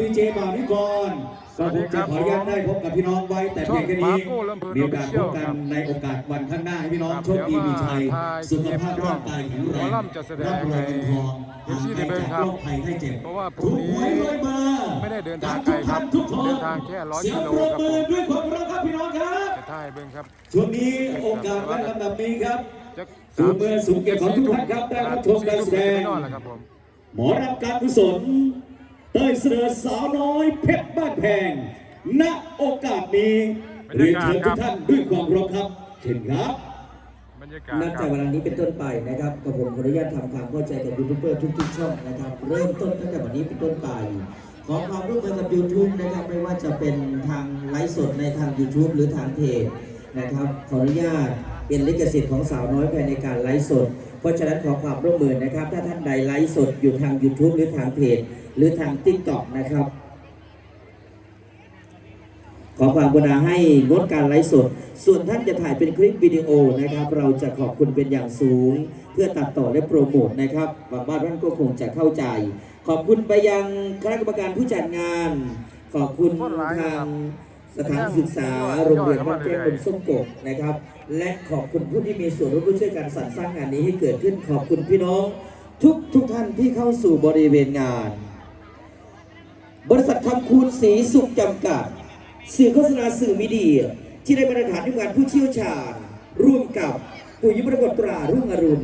ดีเจบ่าวนิกรก็คงจะขออนุญาตได้พบกับพี่น้องไว้แต่เพียงแค่นี้มีโอกาสพบกันในโอกาสวันข้างหน้าให้พี่น้องโชคดีมีชัยสุขภาพร่างกายแข็งแรงร่ำรวยเงินทองห่างไกลจากโรคภัยไข้เจ็บเพราะว่าพถูรุ่งกหวยนี้รวยมาไม่ได้เดินทางไกลครับทุกท่นเดินทางแค่100เสียงกิโลปรบครับมือด้วยความรักครับพี่น้องครับจะท่ายเบิ้งครับช่วงนี้โอกาสและลำดับนี้ครับจะสู่เมืองสูงเกียรติของทุกท่านครับได้รับชมการแสดงนอนแล้วครับผมหมอรับการกุศล เต้ยเสนอสาวน้อยเพชรบ้านแพง ณ โอกาสนี้เรียนเชิญทุกท่านด้วยความเคารพครับเชิญครับบรรยากาศนับคจากรับเวลานี้เป็นต้นไปนะครับกับผมขออนุญาตทำความเข้าใจกับยูทูบเบอร์ทุกๆช่องนะครับ เริ่มต้นตั้งแต่วันนี้เป็นต้นไป ขอความร่วมมือกับ YouTube นะครับไม่ว่าจะเป็นทางไลฟ์สดในทาง YouTube หรือทางเพจนะครับ ขออนุญาตเป็นลิขสิทธิ์ของสาวน้อยภายในการไลฟ์สด เพราะฉะนั้นขอความร่วมมือนะครับ ถ้าท่านใดไลฟ์สดอยู่ทาง YouTube หรือทางเพจหรือทาง TikTok นะครับ ขอความกรุณาให้งดการไลฟ์สด ส่วนท่านจะถ่ายเป็นคลิปวิดีโอนะครับ เราจะขอบคุณเป็นอย่างสูง เพื่อตัดต่อและโปรโมทนะครับหวังว่าท่านก็คงจะเข้าใจ ขอบคุณไปยังคณะกรรมการผู้จัดงาน ขอบคุณทาง สถานศึกษาโรงเรียนวัดแก้วบนส้มกบนะครับ และขอบคุณผู้ที่มีส่วนร่วมช่วยกันสรรสร้างงานนี้ให้เกิดขึ้นขอบคุณพี่น้อง ทุกทุกท่านที่เข้าสู่บริเวณงาน บริษัทคำคูณสีสุขจำกัด สื่อโฆษณาสื่อมีเดีย ที่ได้มาตรฐานด้วยงานผู้เชี่ยวชาญ ร่วมกับปุ๋ยมรกตตรารุ่งอรุณ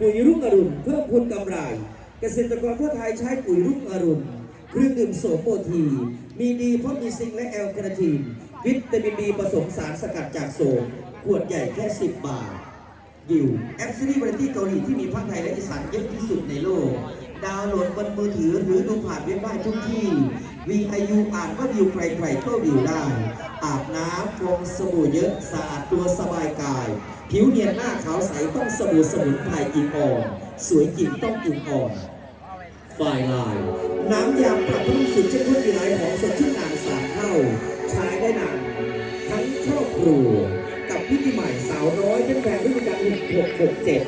ปุ๋ยรุ่งอรุณเพิ่มพูนกำไร เกษตรกรทั่วไทยใช้ปุ๋ยรุ่งอรุณ เครื่องดื่มโสมโอที มีดีเพราะมีซิงค์และแอลคาเนทีน วิตามินบีผสมสารสกัดจากโสมขวดใหญ่แค่ 10 บาทยิวแอปซีรีส์วาไรตี้เกาหลีที่มีภาคไทยและอีสานเยอะที่สุดในโลก ดาวน์โหลดบนมือถือหรือดูผ่านเว็บได้ทุกที่ VIU อ่านว่าวิวใครๆก็วิวได้ อาบน้ำฟองสบู่เยอะสะอาดตัวสบายกาย ผิวเนียนหน้าขาวใสต้องสบู่สมุนไพรอินอ่อน สวยจริงต้องอินอ่อนฝ่ายลาย น้ำยาปรับผ้านุ่มสุดเข้มข้นดีไร้ของสดชื่นอ่านสามเท่าใช้ได้นานทั้งครอบครัวกับพิธีใหม่สาวน้อยเป็นแฟนฤดูกาล1667กับลำเจ็ด